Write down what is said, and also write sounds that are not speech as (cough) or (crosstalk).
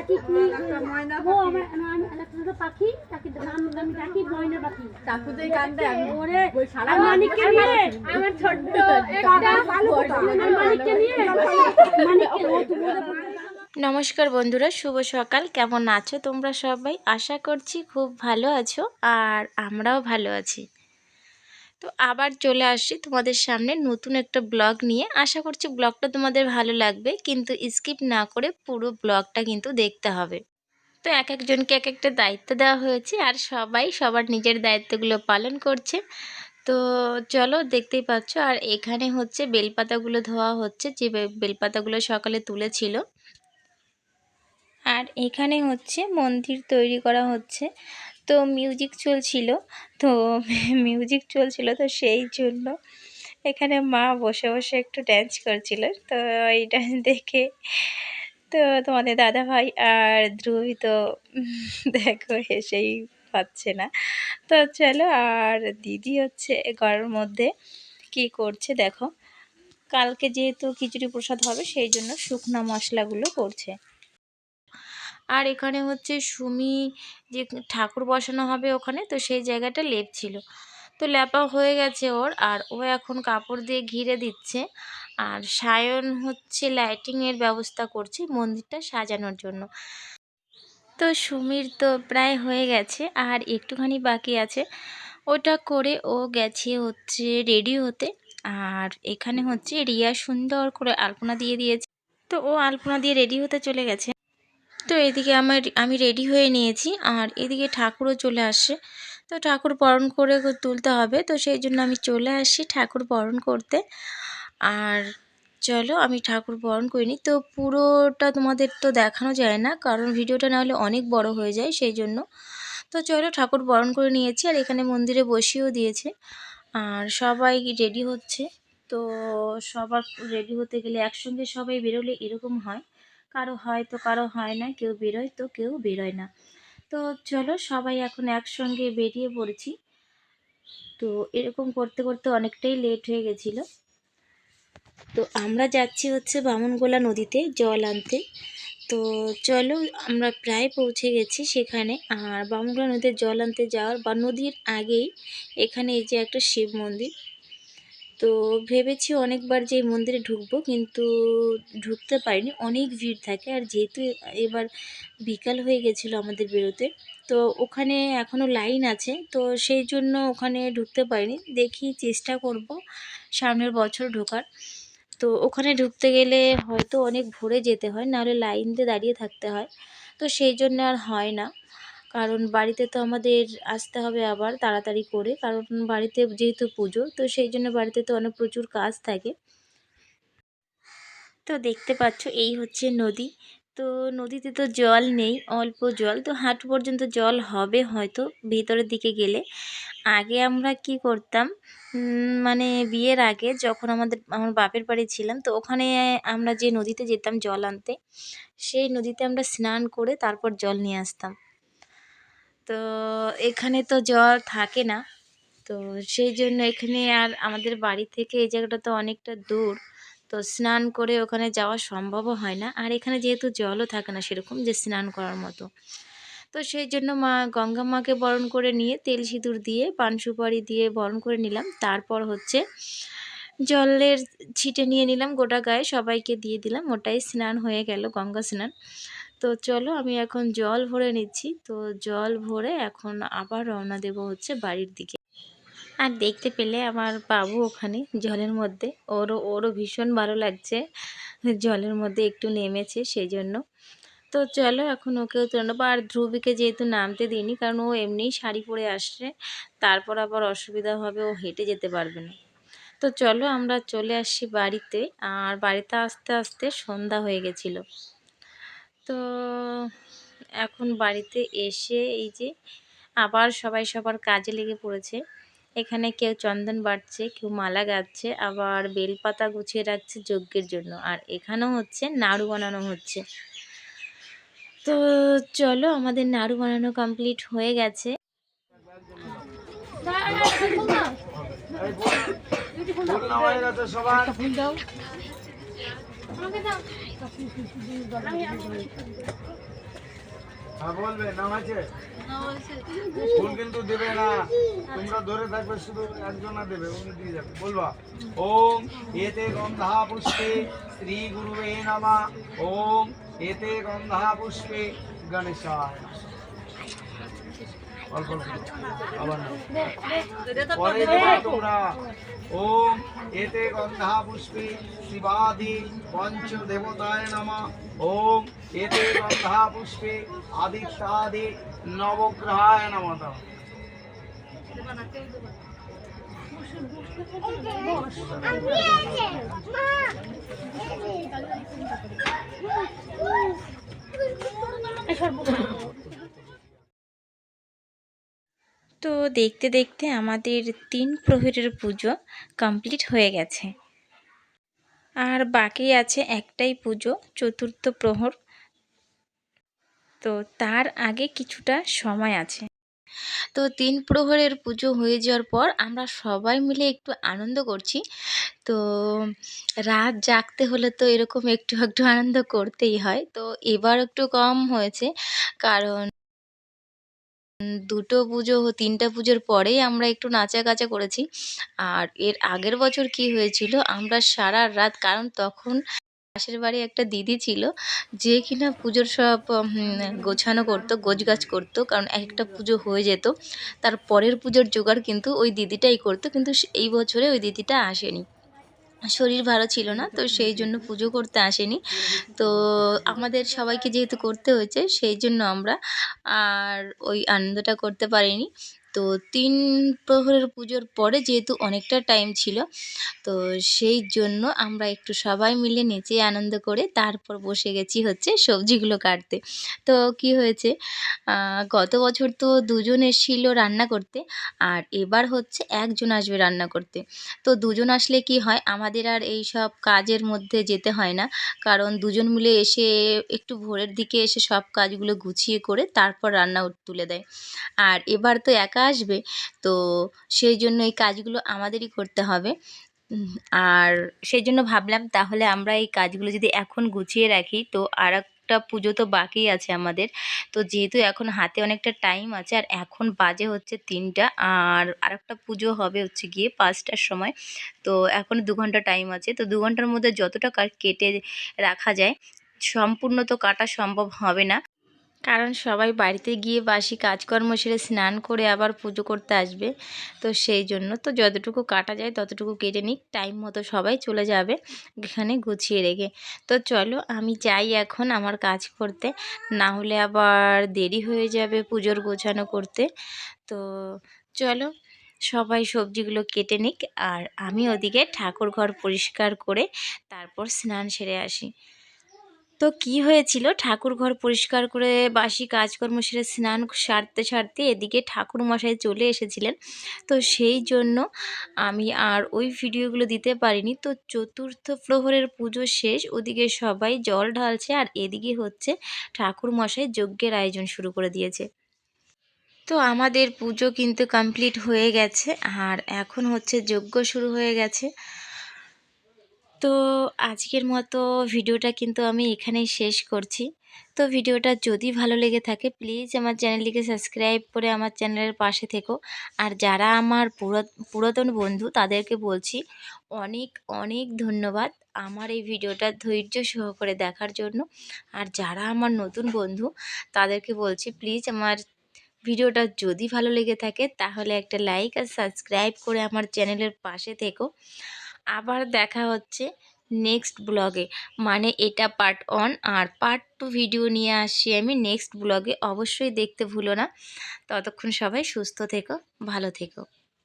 ডাকি কি? ও আমার আমি একটা পাখি তাকে নাম আমি ডাকি ময়না পাখি। ওরে সারা মানিককে নিয়ে। আমার ছোট্ট আর মানিককে নিয়ে। মানিককে ও নমস্কার বন্ধুরা শুভ সকাল। কেমন আছো তোমরা সবাই? আশা করছি খুব ভালো আছো আর আমরাও ভালো আছি। তো আবার চলে আসি তোমাদের সামনে নতুন একটা ব্লগ নিয়ে। আশা করছি ব্লগটা তোমাদের ভালো লাগবে, কিন্তু স্কিপ না করে পুরো ব্লগটা কিন্তু দেখতে হবে। তো এক একজনকে এক একটা দায়িত্ব দেওয়া হয়েছে আর সবাই সবার নিজের দায়িত্বগুলো পালন করছে। তো চলো দেখতেই পাচ্ছ, আর এখানে হচ্ছে বেলপাতাগুলো ধোয়া হচ্ছে, যে বেলপাতাগুলো সকালে তুলেছিল। আর এখানে হচ্ছে মন্দির তৈরি করা হচ্ছে। তো মিউজিক চলছিল, তো (laughs) মিউজিক চলছিল তো সেই জন্য এখানে মা বসে বসে একটু ড্যান্স করছিল। তো এই ডান্স দেখে তো তোমাদের দাদা ভাই আর ধ্রুবই তো (laughs) দেখো হেসেই পাচ্ছে না। তো চলো আর দিদি হচ্ছে ঘরের মধ্যে কি করছে দেখো। কালকে যেহেতু খিচুড়ি প্রসাদ হবে সেই জন্য শুকনো মশলাগুলো করছে। আর এখানে হচ্ছে সুমি যে ঠাকুর বসানো হবে ওখানে, তো সেই জায়গাটা লেপ ছিল। তো লেপা হয়ে গেছে ওর, আর ও এখন কাপড় দিয়ে ঘিরে দিচ্ছে। আর সায়ন হচ্ছে লাইটিংয়ের ব্যবস্থা করছে মন্দিরটা সাজানোর জন্য। তো সুমির তো প্রায় হয়ে গেছে, আর একটুখানি বাকি আছে। ওটা করে ও গেছে হচ্ছে রেডি হতে। আর এখানে হচ্ছে রিয়া সুন্দর করে আলপনা দিয়ে দিয়েছে। তো ও আলপনা দিয়ে রেডি হতে চলে গেছে। তো এদিকে আমার, আমি রেডি হয়ে নিয়েছি আর এদিকে ঠাকুরও চলে আসে। তো ঠাকুর বরণ করে তুলতে হবে। তো সেই জন্য আমি চলে আসি ঠাকুর বরণ করতে। আর চলো, আমি ঠাকুর বরণ করিনি তো পুরোটা তোমাদের তো দেখানো যায় না, কারণ ভিডিওটা না হলে অনেক বড় হয়ে যায় সেই জন্য। তো চলো, ঠাকুর বরণ করে নিয়েছি আর এখানে মন্দিরে বসিয়েও দিয়েছে। আর সবাই রেডি হচ্ছে। তো সবার রেডি হতে গেলে একসঙ্গে সবাই বেরোলে এরকম হয়। কারও হয় তো কারও হয় না, কেউ বেরোয় তো কেউ বেরোয় না। তো চলো সবাই এখন একসঙ্গে বেরিয়ে পড়েছি। তো এরকম করতে করতে অনেকটাই লেট হয়ে গেছিল। তো আমরা যাচ্ছি হচ্ছে বামনগোলা নদীতে জল আনতে। তো চলো আমরা প্রায় পৌঁছে গেছি সেখানে। আর বামনগোলা নদীতে জল আনতে যাওয়ার বা নদীর আগেই এখানে এই যে একটা শিব মন্দির তো ভেবেছি অনেকবার যে এই মন্দিরে ঢুকবো, কিন্তু ঢুকতে পারিনি। অনেক ভিড় থাকে, আর যেহেতু এবার বিকাল হয়ে গেছিল আমাদের বেরোতে, তো ওখানে এখনও লাইন আছে, তো সেই জন্য ওখানে ঢুকতে পারিনি। দেখি চেষ্টা করব সামনের বছর ঢোকার। তো ওখানে ঢুকতে গেলে হয়তো অনেক ভোরে যেতে হয়, নাহলে লাইন দিয়ে দাঁড়িয়ে থাকতে হয়। তো সেই জন্য আর হয় না। কারণ বাড়িতে তো আমাদের আসতে হবে আবার তাড়াতাড়ি করে, কারণ বাড়িতে যেহেতু পুজো, তো সেই জন্য বাড়িতে তো অনেক প্রচুর কাজ থাকে। তো দেখতে পাচ্ছ, এই হচ্ছে নদী। তো নদীতে তো জল নেই, অল্প জল, তো হাঁটু পর্যন্ত জল হবে হয়তো ভিতরের দিকে গেলে। আগে আমরা কি করতাম মানে বিয়ের আগে যখন আমাদের, আমার বাপের বাড়ি ছিলাম, তো ওখানে আমরা যে নদীতে যেতাম জল আনতে, সেই নদীতে আমরা স্নান করে তারপর জল নিয়ে আসতাম। তো এখানে তো জল থাকে না। তো সেই জন্য এখানে আর আমাদের বাড়ি থেকে এই জায়গাটা তো অনেকটা দূর। তো স্নান করে ওখানে যাওয়া সম্ভবও হয় না। আর এখানে যেহেতু জলও থাকে না সেরকম যে স্নান করার মতো। তো সেই জন্য মা গঙ্গা মাকে বরণ করে নিয়ে তেল সিঁদুর দিয়ে, পান সুপারি দিয়ে বরণ করে নিলাম। তারপর হচ্ছে জলের ছিটে নিয়ে নিলাম গোটা গায়ে, সবাইকে দিয়ে দিলাম। ওটাই স্নান হয়ে গেল গঙ্গা স্নান। তো চলো আমি এখন জল ভরে নিচ্ছি। তো জল ভরে এখন আবার রওনা দেব হচ্ছে বাড়ির দিকে। আর দেখতে পেলে আমার বাবু ওখানে জলের মধ্যে। ওরও ওরও ভীষণ ভালো লাগছে। জলের মধ্যে একটু নেমেছে সেই জন্য তো চলো এখন ওকেও তুলে নেব আর ধ্রুবীকে যেহেতু নামতে দিইনি, কারণ ও এমনিই শাড়ি পরে আসছে, তারপর আবার অসুবিধা হবে, ও হেঁটে যেতে পারবে না। তো চলো আমরা চলে আসছি বাড়িতে। আর বাড়িতে আসতে আসতে সন্ধ্যা হয়ে গেছিল। তো এখন বাড়িতে এসে এই যে আবার সবাই সবার কাজে লেগে পড়েছে। এখানে কেউ চন্দন বাড়ছে কেউ মালা গাচ্ছে আবার বেলপাতা গুছিয়ে রাখছে যজ্ঞের জন্য। আর এখানেও হচ্ছে নাড়ু বানানো হচ্ছে। তো চলো আমাদের নাড়ু বানানো কমপ্লিট হয়ে গেছে। হ্যাঁ বলবে নাম আছে? ফুল কিন্তু দেবে না। তোমরা ধরে থাকবে শুধু একজন না দেবে উনি দিয়ে যাবে। বলবা ওম এতে গন্ধা পুষ্পে শ্রী গুরুবে নামা। ওম এতে গন্ধা পুষ্পে গণেশায়। অল্প আবার। পরে তোমরা এতে গন্ধা শিবাদি পঞ্চ দেবতায় নমঃ এতে গন্ধা পুষ্পে নবগ্রহায় নমঃ তো দেখতে দেখতে আমাদের তিন প্রহরের পুজো কমপ্লিট হয়ে গেছে। আর বাকি আছে একটাই পুজো, চতুর্থ প্রহর। তো তার আগে কিছুটা সময় আছে। তো তিন প্রহরের পুজো হয়ে যাওয়ার পর আমরা সবাই মিলে একটু আনন্দ করছি। তো রাত জাগতে হলে তো এরকম একটু একটু আনন্দ করতেই হয়। তো এবার একটু কম হয়েছে, কারণ দুটো পুজো, তিনটা পুজোর পরেই আমরা একটু নাচা কাচা করেছি। আর এর আগের বছর কি হয়েছিল, আমরা সারা রাত, কারণ তখন পাশের বাড়ি একটা দিদি ছিল, যে কিনা পুজোর সব গোছানো করতো, গোছগাছ করতো, কারণ এক একটা পুজো হয়ে যেত। তার পরের পুজোর জোগাড় কিন্তু ওই দিদিটাই করতো, কিন্তু এই বছরে ওই দিদিটা আসেনি। শরীর ভালো ছিল না, তো সেই জন্য পুজো করতে আসেনি। তো আমাদের সবাইকে যেহেতু করতে হয়েছে, সেই জন্য আমরা আর ওই আনন্দটা করতে পারিনি। তো তিন প্রহরের পুজোর পরে যেহেতু অনেকটা টাইম ছিল, তো সেই জন্য আমরা একটু সবাই মিলে নেচে আনন্দ করে তারপর বসে গেছি হচ্ছে সবজিগুলো কাটতে। তো কি হয়েছে গত বছর তো দুজন এসেছিল রান্না করতে আর এবার হচ্ছে একজন আসবে রান্না করতে। তো দুজন আসলে কি হয়, আমাদের আর এই সব কাজের মধ্যে যেতে হয় না, কারণ দুজন মিলে এসে একটু ভোরের দিকে এসে সব কাজগুলো গুছিয়ে করে তারপর রান্না তুলে দেয়। আর এবার তো একা আসবে। তো সেই জন্য এই কাজগুলো আমাদেরই করতে হবে। আর সেই জন্য ভাবলাম তাহলে আমরা এই কাজগুলো যদি এখন গুছিয়ে রাখি, তো আর একটা পুজো তো বাকি আছে আমাদের। তো যেহেতু এখন হাতে অনেকটা টাইম আছে, আর এখন বাজে হচ্ছে তিনটা, আর আরেকটা পুজো হবে হচ্ছে গিয়ে পাঁচটার সময়। তো এখন দু ঘণ্টা টাইম আছে, তো দু ঘণ্টার মধ্যে যতটা কেটে রাখা যায়, সম্পূর্ণ তো কাটা সম্ভব হবে না। কারণ সবাই বাড়িতে গিয়ে বাসি কাজকর্ম সেরে স্নান করে আবার পুজো করতে আসবে। তো সেই জন্য তো যতটুকু কাটা যায় ততটুকু কেটে নিক, টাইম মতো সবাই চলে যাবে এখানে গুছিয়ে রেখে। তো চলো আমি যাই এখন আমার কাজ করতে, না হলে আবার দেরি হয়ে যাবে পুজোর গোছানো করতে। তো চলো সবাই সবজিগুলো কেটে নিক আর আমি ওদিকে ঠাকুর ঘর পরিষ্কার করে তারপর স্নান সেরে আসি। তো কি হয়েছিল? ঠাকুর ঘর পরিষ্কার করে বাসি কাজকর্ম সেরে স্নান সারতে সারতে এদিকে ঠাকুর মশাই চলে এসেছিলেন। তো সেই জন্য আমি আর ওই ভিডিওগুলো দিতে পারিনি। তো চতুর্থ প্রহরের পুজো শেষ, ওদিকে সবাই জল ঢালছে আর এদিকে হচ্ছে ঠাকুর মশাই যজ্ঞের আয়োজন শুরু করে দিয়েছে। তো আমাদের পুজো কিন্তু কমপ্লিট হয়ে গেছে আর এখন হচ্ছে যজ্ঞ শুরু হয়ে গেছে। তো আজকের মতো ভিডিওটা কিন্তু আমি এখানেই শেষ করছি। তো ভিডিওটা যদি ভালো লেগে থাকে প্লিজ আমার চ্যানেলটিকে সাবস্ক্রাইব করে আমার চ্যানেলের পাশে থেকো। আর যারা আমার পুরা- পুরাতন বন্ধু, তাদেরকে বলছি অনেক অনেক ধন্যবাদ আমার এই ভিডিওটা ধৈর্য সহকারে দেখার জন্য। আর যারা আমার নতুন বন্ধু, তাদেরকে বলছি প্লিজ আমার ভিডিওটা যদি ভালো লেগে থাকে, তাহলে একটা লাইক আর সাবস্ক্রাইব করে আমার চ্যানেলের পাশে থেকো। আবার দেখা হচ্ছে নেক্সট ব্লগে মানে এটা পার্ট ওয়ান আর পার্ট টু ভিডিও নিয়ে আসি আমি নেক্সট ব্লগে অবশ্যই দেখতে ভুলো না। ততক্ষণ সবাই সুস্থ থেকো, ভালো থেকো।